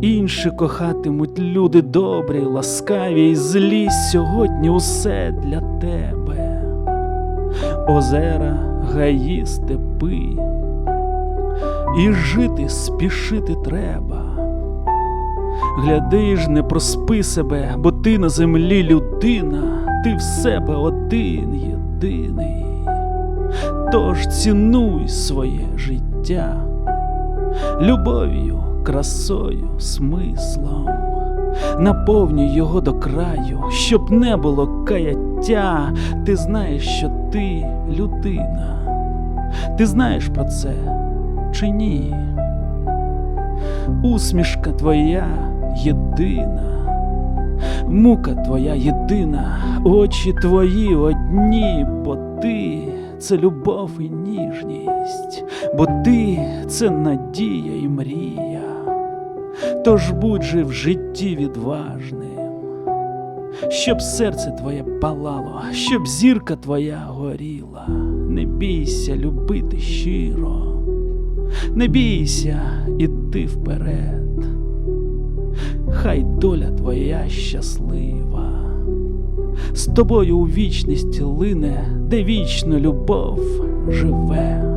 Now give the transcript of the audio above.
Інші кохатимуть люди добрі, ласкаві й злі. Сьогодні усе для тебе. Озера, гаї, степи. І жити спішити треба. Гляди ж, не проспи себе, бо ти на землі людина, ти в себе один єдиний. Тож цінуй своє життя любов'ю, красою, смислом. Наповнюй його до краю, щоб не було каяття. Ти знаєш, що ти людина. Ти знаєш про це чи ні? Усмішка твоя єдина, мука твоя єдина, очі твої одні, бо ти це любов і ніжність, бо ти це надія і мрія. Тож будь же в житті відважним, щоб серце твоє палало, щоб зірка твоя горіла. Не бійся любити щиро, не бійся іти вперед. Хай доля твоя щаслива, з тобою у вічність лине, де вічно любов живе.